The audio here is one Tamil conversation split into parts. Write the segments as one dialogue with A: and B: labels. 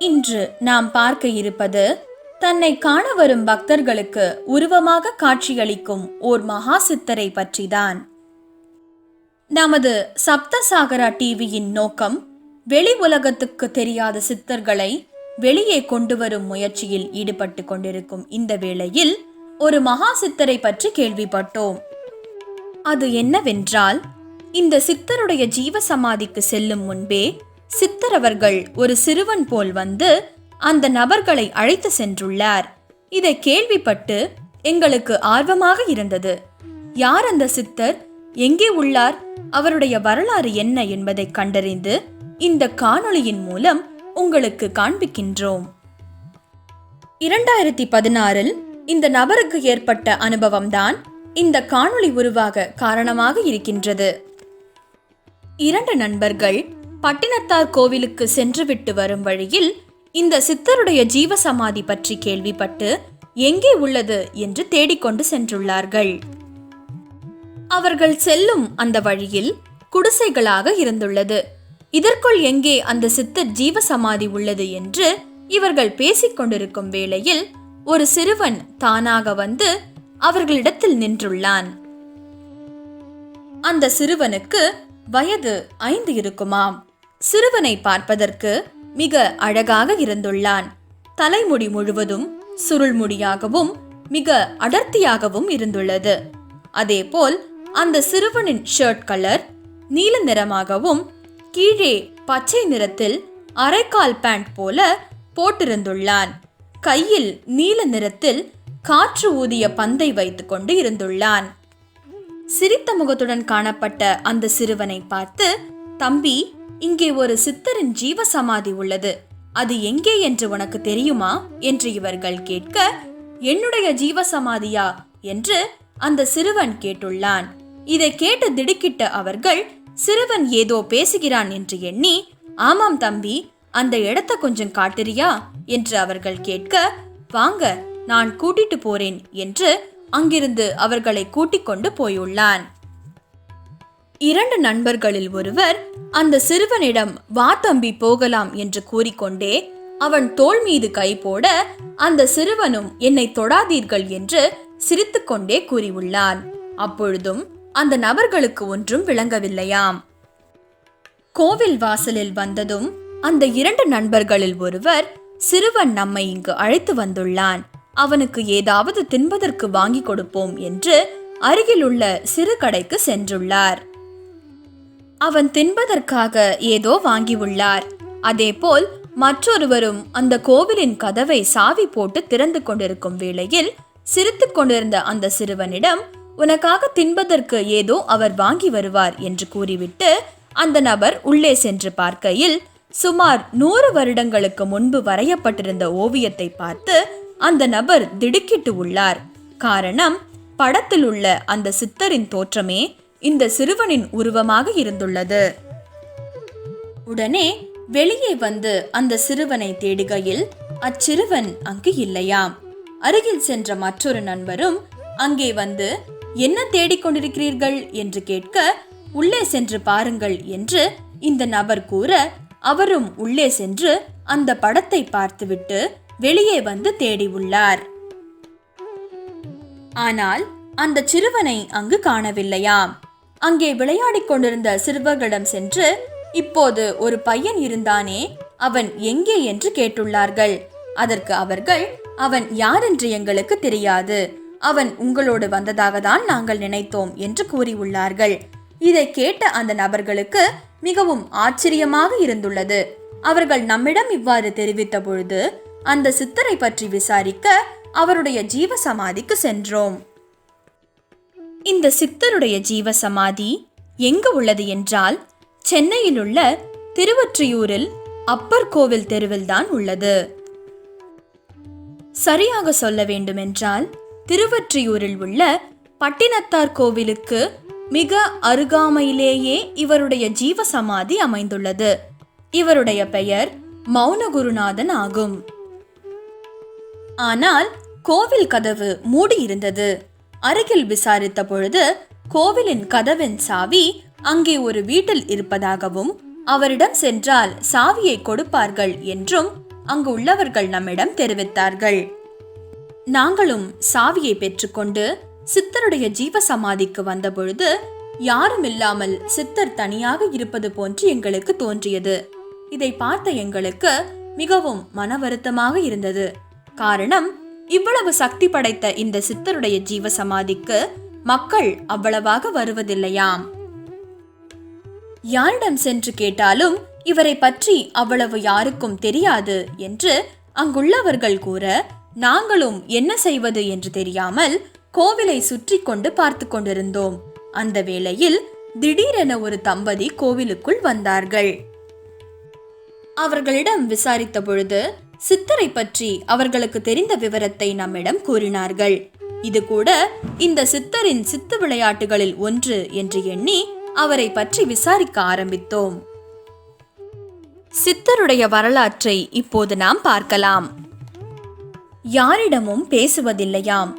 A: இன்று நாம் பார்க்க இருப்பது தன்னை காண வரும் பக்தர்களுக்கு உருவமாக காட்சியளிக்கும் ஓர் மகா சித்தரை பற்றிதான். நமது சப்தசாகரா டிவியின் நோக்கம் வெளி உலகத்துக்கு தெரியாத சித்தர்களை வெளியே கொண்டு வரும் முயற்சியில் ஈடுபட்டு கொண்டிருக்கும் இந்த வேளையில் ஒரு மகா சித்தரை பற்றி கேள்விப்பட்டோம். அது என்னவென்றால் இந்த சித்தருடைய ஜீவ சமாதிக்கு செல்லும் முன்பே சித்தர் அவர்கள் ஒரு சிறுவன் போல் வந்து அந்த நபர்களை அழைத்து சென்றுள்ளார். இதை கேள்விப்பட்டு எங்களுக்கு ஆர்வமாக இருந்தது. யார் அந்த சித்தர்? எங்கே உள்ளார்? அவருடைய வரலாறு என்ன என்பதை கண்டறிந்து இந்த காணொளியின் மூலம் உங்களுக்கு காண்பிக்கின்றோம். இரண்டாயிரத்தி பதினாறில் இந்த நபருக்கு ஏற்பட்ட அனுபவம்தான் இந்த காணொளி உருவாக காரணமாக இருக்கின்றது. இரண்டு நண்பர்கள் பட்டினத்தார் கோவிலுக்கு சென்றுவிட்டு வரும் வழியில் இந்த சித்தருடைய ஜீவசமாதி பற்றி கேள்விப்பட்டு எங்கே உள்ளது என்று தேடிக்கொண்டு சென்றுள்ளார்கள். அவர்கள் செல்லும் அந்த வழியில் குடிசைகளாக இருந்துள்ளது. இதற்குள் எங்கே அந்த சித்தர் ஜீவசமாதி உள்ளது என்று இவர்கள் பேசிக்கொண்டிருக்கும் வேளையில் ஒரு சிறுவன் தானாக வந்து அவர்களிடத்தில் நின்றுள்ளான். அந்த சிறுவனுக்கு வயது ஐந்து இருக்குமாம். சிறுவனை பார்ப்பதற்கு மிக அழகாக இருந்துள்ளான். தலைமுடி முழுவதும் சுருள்முடியாகவும் மிக அடர்த்தியாகவும் இருந்துள்ளது. அதேபோல் அந்த சிறுவனின் ஷர்ட் கலர் நீல நிறமாகவும் கீழே பச்சை நிறத்தில் அரைக்கால் பேண்ட் போல போட்டிருந்துள்ளான். கையில் நீல நிறத்தில் காற்று ஊதிய பந்தை வைத்துக்கொண்டு இருந்துள்ளான். சிரித்த முகத்துடன் காணப்பட்ட அந்த சிறுவனை பார்த்து தம்பி இங்கே ஒரு சித்தரின் ஜீவ சமாதி உள்ளது. அது எங்கே என்று உனக்கு தெரியுமா? என்று இவர்கள் கேட்க என்னுடைய ஜீவ சமாதியா என்று அந்த சிறுவன் கேட்டுள்ளான். இதை கேட்டு திடுக்கிட்ட அவர்கள் சிறுவன் ஏதோ பேசுகிறான் என்று எண்ணி ஆமாம் தம்பி அந்த இடத்த கொஞ்சம் காட்டுறியா? என்று அவர்கள் கேட்க வாங்க நான் கூட்டிட்டு போறேன் என்று அங்கிருந்து அவர்களை கூட்டிக் கொண்டு போயுள்ளான். இரண்டு நண்பர்களில் ஒருவர் அந்த சிறுவனிடம் வா தம்பி போகலாம் என்று கூறிக்கொண்டே அவன் தோள் மீது கை போட அந்த சிறுவனும் என்னை தொடாதீர்கள் என்று சிரித்துக்கொண்டே கூறியுள்ளான். அப்பொழுதும் அந்த நபர்களுக்கு ஒன்றும் விளங்கவில்லையாம். கோவில் வாசலில் வந்ததும் அந்த இரண்டு நண்பர்களில் ஒருவர் சிறுவன் நம்மை இங்கு அழைத்து வந்துள்ளான். அவனுக்கு ஏதாவது தின்பதற்கு வாங்கி கொடுப்போம் என்று அருகிலுள்ள சிறு கடைக்கு சென்றுள்ளார். அவன் தின்பதற்காக ஏதோ வாங்கியுள்ளார். அதேபோல் மற்றொருவரும் அந்த கோவிலின் கதவை சாவி போட்டு திறந்து கொண்டிருக்கும் வேளையில் சிரித்துக் கொண்டிருந்த அந்த சிறுவனிடம் உனக்காக தின்பதற்கு ஏதோ அவர் வாங்கி வருவார் என்று கூறிவிட்டு அந்த நபர் உள்ளே சென்று பார்க்கையில் சுமார் நூறு வருடங்களுக்கு முன்பு வரையப்பட்டிருந்த ஓவியத்தை பார்த்து அந்த நபர் திடுக்கிட்டு உள்ளார். காரணம் படத்தில் உள்ள அந்த சித்தரின் தோற்றமே இந்த சிறுவனின் உருவமாக இருந்துள்ளது. உடனே வெளியே வந்து அந்த சிறுவனை தேடுகையில் அச்சிறுவன் அங்கு இல்லையாம். அருகில் சென்ற மற்றொரு நண்பரும் அங்கே வந்து என்ன தேடிக்கொண்டிருக்கிறீர்கள் என்று கேட்க உள்ளே சென்று பாருங்கள் என்று இந்த நபர் கூற அவரும் உள்ளே சென்று அந்த படத்தை பார்த்துவிட்டு வெளியே வந்து தேடி உள்ளார். ஆனால் அந்த சிறுவனை அங்கு காணவில்லையாம். அங்கே விளையாடிக் கொண்டிருந்த சிறுவர்களிடம் சென்று இப்போது ஒரு பையன் இருந்தானே அவன் எங்கே என்று கேட்டுள்ளார்கள். அதற்கு அவர்கள் அவன் யார் என்று எங்களுக்கு தெரியாது. அவன் உங்களோடு வந்ததாக தான் நாங்கள் நினைத்தோம் என்று கூறியுள்ளார்கள். இதை கேட்ட அந்த நபர்களுக்கு மிகவும் ஆச்சரியமாக இருந்துள்ளது. அவர்கள் நம்மிடம் இவ்வாறு தெரிவித்த பொழுது அந்த சித்தரை பற்றி விசாரிக்க அவருடைய ஜீவ சமாதிக்கு சென்றோம். இந்த சித்தருடைய ஜீவ சமாதி எங்கு உள்ளது என்றால் சென்னையில் உள்ள திருவொற்றியூரில் அப்பர் கோவில் தெருவில்தான் உள்ளது. சரியாக சொல்ல வேண்டுமென்றால் திருவொற்றியூரில் உள்ள பட்டினத்தார் கோவிலுக்கு மிக அருகாமையிலேயே இவருடைய ஜீவ சமாதி அமைந்துள்ளது. இவருடைய பெயர் மௌனகுருநாதன் ஆகும். ஆனால் கோவில் கதவு மூடி இருந்தது அருகில் விசாரித்த பொழுது கோவிலின் கதவின் சாவி அங்கே ஒரு வீட்டில் இருப்பதாகவும் அவரிடம் சென்றால் சாவியை கொடுப்பார்கள் என்றும் அங்கு உள்ளவர்கள் நம்மிடம் தெரிவித்தார்கள். நாங்களும் சாவியை பெற்றுக்கொண்டு சித்தருடைய ஜீவ சமாதிக்கு வந்தபொழுது யாரும் இல்லாமல் சித்தர் தனியாக இருப்பது போன்று எங்களுக்கு தோன்றியது. இதை பார்த்த எங்களுக்கு மிகவும் மன வருத்தமாக இருந்தது. காரணம் இவ்வளவு சக்தி படைத்த இந்த சித்தருடைய ஜீவ சமாதிக்கு மக்கள் அவ்வளவாக வருவதில்லையாம். யாரிடம் சென்று கேட்டாலும் இவரை பற்றி அவ்வளவு யாருக்கும் தெரியாது என்று அங்குள்ளவர்கள் கூற நாங்களும் என்ன செய்வது என்று தெரியாமல் கோவிலை சுற்றி கொண்டு பார்த்து கொண்டிருந்தோம். அந்த வேளையில் திடீரென ஒரு தம்பதி கோவிலுக்குள் வந்தார்கள். அவர்களிடம் விசாரித்த பொழுது சித்தரை பற்றி அவர்களுக்கு தெரிந்த விவரத்தை நம்மிடம் கூறினார்கள். இது கூட இந்த சித்தரின் சித்து விளையாட்டுகளில் ஒன்று என்று எண்ணி அவரை பற்றி விசாரிக்க ஆரம்பித்தோம். சித்தருடைய வரலாற்றை இப்போது நாம் பார்க்கலாம். யாரிடமும் பேசுவதில்லையாம்.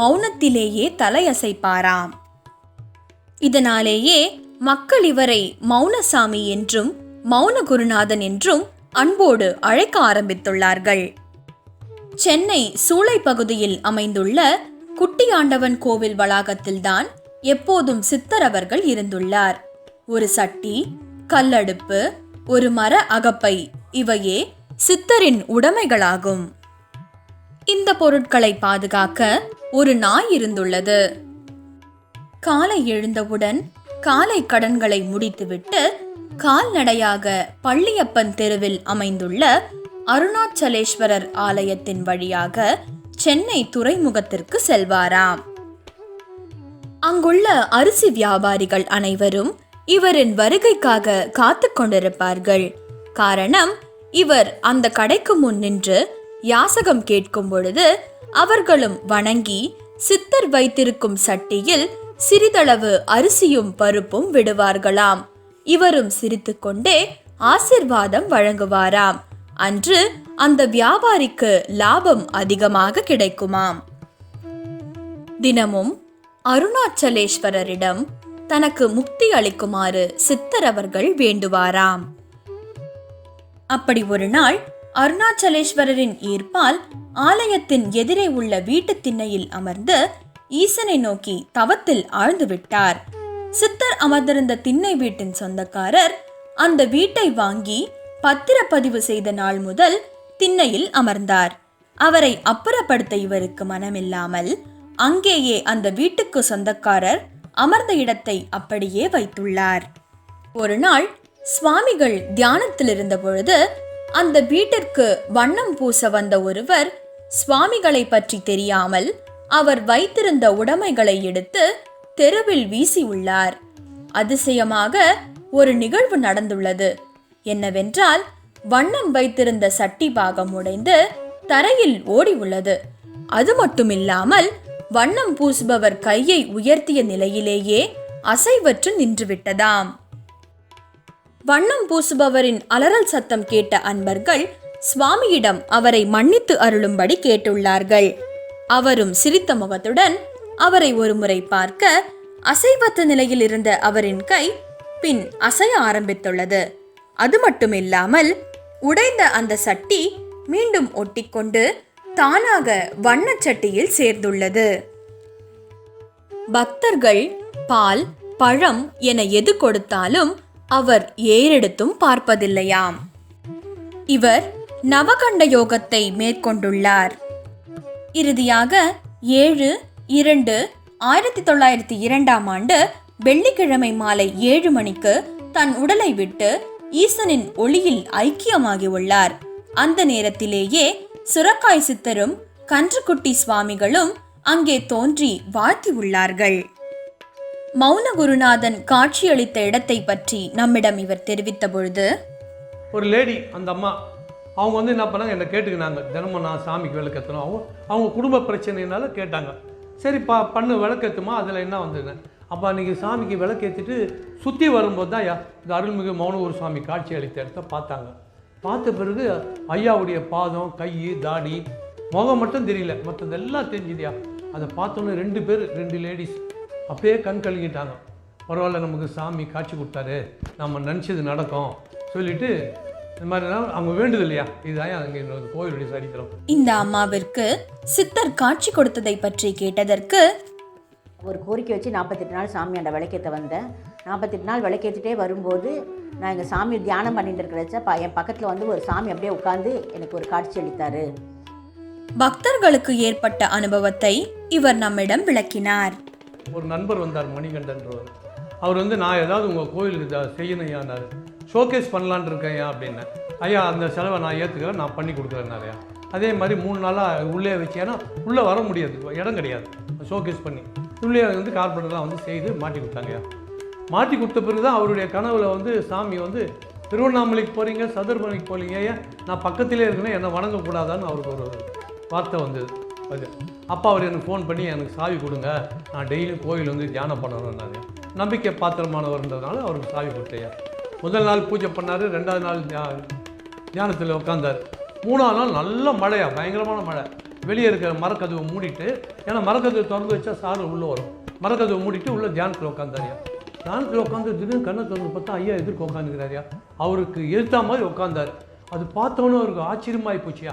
A: மௌனத்திலேயே தலையசைப்பாராம். இதனாலேயே மக்கள் இவரை மௌனசாமி என்றும் மௌன குருநாதன் என்றும் அன்போடு அழைக்க ஆரம்பித்துள்ளார்கள். சென்னை சூளை பகுதியில் அமைந்துள்ள குட்டியாண்டவன் கோவில் வளாகத்தில்தான் எப்போதும் சித்தர் அவர்கள் இருந்துள்ளார். ஒரு சட்டி கல்லடுப்பு ஒரு மர அகப்பை இவையே சித்தரின் உடைமைகளாகும். இந்த பொருட்களை பாதுகாக்க ஒரு நாய் இருந்துள்ளது. காலை எழுந்தவுடன் காலை கடன்களை முடித்துவிட்டு கால்நடையாக பள்ளியப்பன் தெருவில் அமைந்துள்ள அருணாச்சலேஸ்வரர் ஆலயத்தின் வழியாக சென்னை துறைமுகத்திற்கு செல்வாராம். அங்குள்ள அரிசி வியாபாரிகள் அனைவரும் இவரின் வருகைக்காக காத்து கொண்டிருப்பார்கள். காரணம் இவர் அந்த கடைக்கு முன் நின்று யாசகம் கேட்கும் பொழுது அவர்களும் வணங்கி சித்தர் வைத்திருக்கும் சட்டியில் சிறிதளவு அரிசியும் பருப்பும் விடுவார்களாம். இவரும் சிரித்துக்கொண்டே ஆசிர்வாதம் வழங்குவாராம். அன்று அந்த வியாபாரிக்கு லாபம் அதிகமாக கிடைக்குமாம். தினமும் அருணாச்சலேஸ்வரரிடம் தனக்கு முக்தி அளிக்குமாறு சித்தர் அவர்கள் வேண்டுவாராம். அப்படி ஒரு நாள் அருணாச்சலேஸ்வரரின் ஈர்ப்பால் ஆலயத்தின் எதிரே உள்ள வீட்டு திண்ணையில் அமர்ந்து ஈசனை நோக்கி தவத்தில் ஆழ்ந்து விட்டார். சித்தர் அமர்ந்திருந்த திண்ணை வீட்டின் சொந்தக்காரர் அந்த வீட்டை வாங்கி பத்திரப்பதிவு செய்த நாள் முதல் திண்ணையில் அமர்ந்தார். அவரை அப்புறப்படுத்த இவருக்கு மனமில்லாமல் அங்கேயே அந்த வீட்டுக்கு சொந்தக்காரர் அமர்ந்த இடத்தை அப்படியே வைத்துள்ளார். ஒரு நாள் சுவாமிகள் தியானத்தில் இருந்த பொழுது அந்த வீட்டிற்கு வண்ணம் பூச வந்த ஒருவர் சுவாமிகளை பற்றி தெரியாமல் அவர் வைத்திருந்த உடைமைகளை எடுத்து தெருவில் வீசியுள்ளார். அதிசயமாக ஒரு நிகழ்வு நடந்துள்ளது. என்னவென்றால் வண்ணம் வைத்திருந்த சட்டி பாகம் உடைந்து தரையில் ஓடி உள்ளது அது மட்டுமில்லாமல் வண்ணம் பூசுபவர் கையை உயர்த்திய நிலையிலேயே அசைவற்று நின்றுவிட்டதாம். வண்ணம் பூசுபவரின் அலறல் சத்தம் கேட்ட அன்பர்கள் சுவாமியிடம் அவரை மன்னித்து அருளும்படி கேட்டுள்ளார்கள். அவரும் சிரித்த முகத்துடன் அவரை ஒருமுறை பார்க்க அசைவத்த நிலையில் இருந்த அவரின் கை பின் அசைய ஆரம்பித்துள்ளது. அது மட்டுமில்லாமல் உடைந்த அந்த சட்டி மீண்டும் ஒட்டிக்கொண்டு தானாக வண்ணச் சட்டியில் சேர்ந்துள்ளது. பக்தர்கள் பால் பழம் என எது கொடுத்தாலும் அவர் ஏறெடுத்தும் பார்ப்பதில்லையாம். இவர் நவகண்ட யோகத்தை மேற்கொண்டுள்ளார். இறுதியாக ஏழு இரண்டு ஆயிரத்தி தொள்ளாயிரத்தி இரண்டாம் ஆண்டு வெள்ளிக்கிழமை மாலை ஏழு மணிக்கு தன் உடலை விட்டு ஈசனின் ஒளியில் ஐக்கியமாகி உள்ளார் அந்த நேரத்திலேயே சுரக்காய் சித்தரும் கன்றுக்குட்டி சுவாமிகளும் அங்கே தோன்றி வாழ்த்தி உள்ளார்கள் மௌன குருநாதன் காட்சியளித்த இடத்தை பற்றி நம்மிடம் இவர் தெரிவித்த பொழுது
B: ஒரு லேடி அந்த அம்மா அவங்க வந்து என்ன பண்ணாங்க என்னை கேட்டுக்கினாங்க. தினமும் நான் சாமிக்கு விளக்கேற்றணும் அவங்க அவங்க குடும்ப பிரச்சனைனால கேட்டாங்க. சரி பா பண்ணு விளக்கேற்றுமா அதில் என்ன வந்ததுன்னு அப்போ அன்றைக்கி சாமிக்கு விளக்கேற்றிட்டு சுற்றி வரும்போது தான் இந்த அருள்மிகு மௌனூர் சுவாமி காட்சி அளித்த இடத்த பார்த்தாங்க. பார்த்த பிறகு ஐயாவுடைய பாதம் கை தாடி முகம் மட்டும் தெரியல. மற்றதெல்லாம் தெரிஞ்சுதியா. அதை பார்த்தோன்னே ரெண்டு பேர் ரெண்டு லேடிஸ் அப்படியே கண் கழுகிட்டாங்க பரவாயில்ல நமக்கு சாமி காட்சி கொடுத்தாரு. நம்ம நினச்சது நடக்கும். சொல்லிட்டு இந்த மாதிரிலாம் அவங்க வேண்டுது இல்லையா? இதுதான் அங்கே கோயிலுடைய சரித்திரம்
A: இந்த அம்மாவிற்கு சித்தர் காட்சி கொடுத்ததை பற்றி கேட்டதற்கு
C: ஒரு கோரிக்கை வச்சு நாற்பத்தெட்டு நாள் சாமியாண்ட விளக்கேற்ற வந்தேன். நாற்பத்தெட்டு நாள் விளக்கேற்றிட்டே வரும்போது நான் எங்கள் சாமி தியானம் பண்ணிட்டு இருக்கிறச்ச ப என் பக்கத்தில் வந்து ஒரு சாமி அப்படியே உட்காந்து எனக்கு ஒரு காட்சி அளித்தார்.
A: பக்தர்களுக்கு ஏற்பட்ட அனுபவத்தை இவர் நம்மிடம் விளக்கினார்.
B: ஒரு நண்பர் வந்தார் மணிகண்டன்றவர். அவர் வந்து நான் ஏதாவது உங்கள் கோயிலுக்கு செய்யணும் ஷோகேஸ் பண்ணலான்னு இருக்கேன் ஐயா அப்படின்னேன் ஐயா அந்த செலவை நான் ஏற்றுக்கிறேன் நான் பண்ணி கொடுக்குறேன்னாருயா அதே மாதிரி மூணு நாளாக உள்ளே வச்சு ஏன்னா உள்ளே வர முடியாது இடம் கிடையாது. ஷோகேஸ் பண்ணி. உள்ளே வந்து கார்பெண்டர்லாம் வந்து செய்து மாட்டி கொடுத்தாங்கய்யா மாட்டி கொடுத்த பிறகு தான் அவருடைய கனவுல வந்து சாமி வந்து திருவண்ணாமலைக்கு போகிறீங்க சதுர்மலைக்கு போகிறீங்க ஏன் நான் பக்கத்திலே இருக்கேன்னா என்னை வணங்கக்கூடாதான்னு அவருக்கு ஒரு வார்த்தை வந்தது அது. அப்பா அவர் எனக்கு ஃபோன் பண்ணி எனக்கு சாவி கொடுங்க. நான் டெய்லியும் கோயில் வந்து தியானம் பண்ணணும்னாரு நம்பிக்கை பாத்திரமானவர்ன்றதுனால அவருக்கு சாவி கொடுத்தையா முதல் நாள் பூஜை பண்ணார் ரெண்டாவது நாள் தியானத்தில் உட்காந்தார் மூணாவது நாள் நல்ல மழையாக பயங்கரமான மழை. வெளியே இருக்கிற மரக்கதவை மூடிட்டு ஏன்னா மரக்கதவை திறந்து வச்சா சாறு உள்ளே வரும். மரக்கதவை மூடிட்டு உள்ளே தியானத்தில் உட்காந்தாரியா தியானத்தில் உட்காந்து திடீர்னு கண்ணை திறந்து பார்த்தா ஐயா எதிர்க்கு உட்காந்துக்கிறாரியா அவருக்கு எதிர்த்தா மாதிரி உட்காந்தார் அது பார்த்தோன்னே அவருக்கு ஆச்சரியமாகி போச்சியா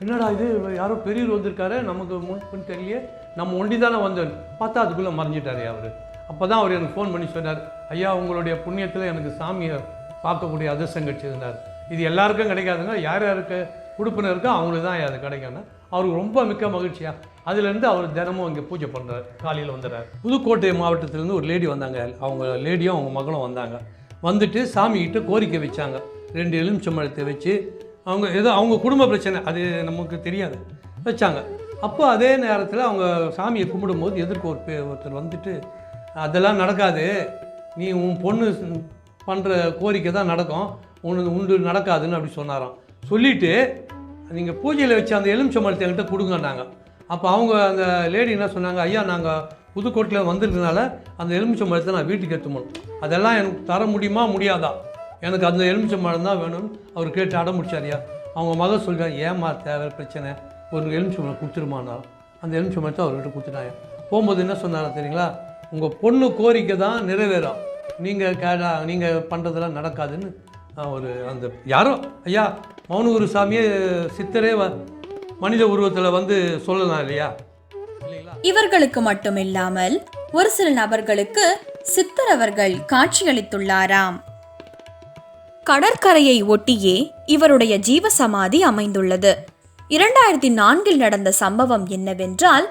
B: என்னடா இது யாரோ பெரியவர் வந்திருக்காரு நமக்கு முன் தெரியல நம்ம ஒண்டி தானே வந்தோம் பார்த்தா அதுக்குள்ளே மறைஞ்சிட்டாரு அவர். அப்போ தான் அவர் எனக்கு ஃபோன் பண்ணி சொன்னார் ஐயா உங்களுடைய புண்ணியத்தில் எனக்கு சாமியை பார்க்கக்கூடிய அதிர்ஷ்டம் கிடச்சிருந்தார் இது எல்லாருக்கும் கிடைக்காதுங்க யார் யாருக்கு உறுப்பினர் இருக்கோ அவங்களுக்கு தான் அது கிடைக்கும்னா. அவருக்கு ரொம்ப மிக்க மகிழ்ச்சியாக அதுலேருந்து அவர் தினமும் இங்கே பூஜை பண்ணுறார் காலையில் வந்துடுறார். புதுக்கோட்டை மாவட்டத்திலேருந்து ஒரு லேடி வந்தாங்க அவங்க லேடியும் அவங்க மகளும் வந்தாங்க. வந்துட்டு சாமிகிட்ட கோரிக்கை வச்சாங்க. ரெண்டு எலுமிச்சம்பழத்தை வச்சு அவங்க ஏதோ அவங்க குடும்ப பிரச்சனை அது நமக்கு தெரியாது வச்சாங்க. அப்போ அதே நேரத்தில் அவங்க சாமியை கும்பிடும்போது எதிர்க்க ஒரு ஒருத்தர் வந்துட்டு அதெல்லாம் நடக்காது. நீ உன் பொண்ணு பண்ணுற கோரிக்கை தான் நடக்கும். உனக்கு உண்டு நடக்காதுன்னு அப்படி சொன்னாராம். சொல்லிவிட்டு நீங்கள் பூஜையில் வச்சு அந்த எலுமிச்சம்பழத்தை என்கிட்ட கொடுங்கன்னாங்க. அப்போ அவங்க அந்த லேடி என்ன சொன்னாங்க ஐயா நாங்கள் புதுக்கோட்டையில் வந்திருக்கனால அந்த எலுமிச்சம்பழத்தை நான் வீட்டுக்கு எடுத்துமணும் அதெல்லாம் எனக்கு தர முடியுமா முடியாதா? எனக்கு அந்த எலுமிச்சம்பழம் தான் வேணும்னு அவர் கேட்டு அடம் முடிச்சாரியா அவங்க மகன் சொல்கிறார் ஏமா தேவை பிரச்சனை. ஒரு எலுமிச்சம்பழம் கொடுத்துருமானா அந்த எலுமிச்சம்பழத்தை அவர்கிட்ட கொடுத்துட்டாங்க. போகும்போது என்ன சொன்னாரா தெரியுங்களா? உங்கள் பொண்ணு கோரிக்கை தான் நிறைவேறும். நீங்கள் கேடா நீங்கள் பண்ணுறதெல்லாம் நடக்காதுன்னு ஒரு அந்த யாரோ? ஐயா மௌனகுரு சாமியே சித்தரே வ- மனித உருவத்தில் வந்து சொல்லலாம் இல்லையா?
A: இவர்களுக்கு மட்டுமில்லாமல் ஒரு சில நபர்களுக்கு சித்தர் அவர்கள் காட்சியளித்துள்ளாராம். கடற்கரையை ஒட்டியே இவருடைய ஜீவசமாதி அமைந்துள்ளது. இரண்டாயிரத்தி நான்கில் நடந்த சம்பவம் என்னவென்றால்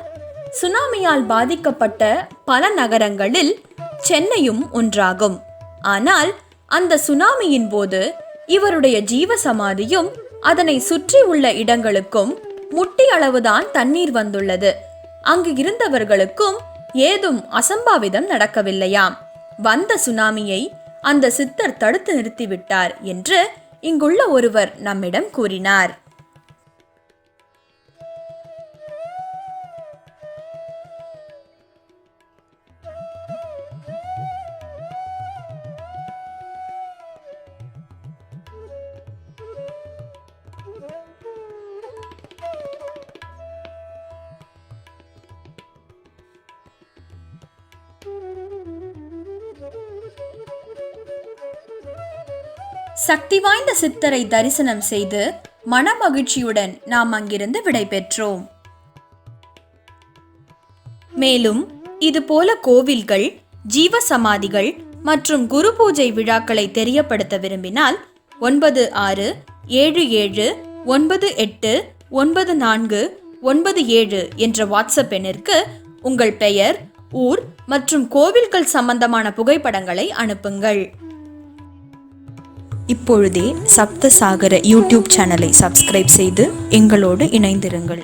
A: சுனாமியால் பாதிக்கப்பட்ட பல நகரங்களில் சென்னையும் ஒன்றாகும். ஆனால் அந்த சுனாமியின் போது இவருடைய ஜீவசமாதியும் அதனை சுற்றி உள்ள இடங்களுக்கும் முட்டி அளவுதான் தண்ணீர் வந்துள்ளது. அங்கு இருந்தவர்களுக்கும் ஏதும் அசம்பாவிதம் நடக்கவில்லையாம் வந்த சுனாமியை அந்த சித்தர் தடுத்து நிறுத்திவிட்டார் என்று இங்குள்ள ஒருவர் நம்மிடம் கூறினார். சக்தி வாய்ந்த சித்தரை தரிசனம் செய்து மனமகிழ்ச்சியுடன் நாம் அங்கிருந்து விடைபெற்றோம். மேலும் இதுபோல கோவில்கள் ஜீவசமாதிகள் மற்றும் குரு பூஜை விழாக்களை தெரியப்படுத்த விரும்பினால் ஒன்பது ஆறு ஏழு ஏழு ஒன்பது எட்டு ஒன்பது நான்கு ஒன்பது ஏழு என்ற வாட்ஸ்அப் எண்ணிற்கு உங்கள் பெயர் ஊர் மற்றும் கோவில்கள் சம்பந்தமான புகைப்படங்களை அனுப்புங்கள். இப்பொழுதே சப்தசாகர யூடியூப் சேனலை சப்ஸ்கிரைப் செய்து எங்களோடு இணைந்திருங்கள்.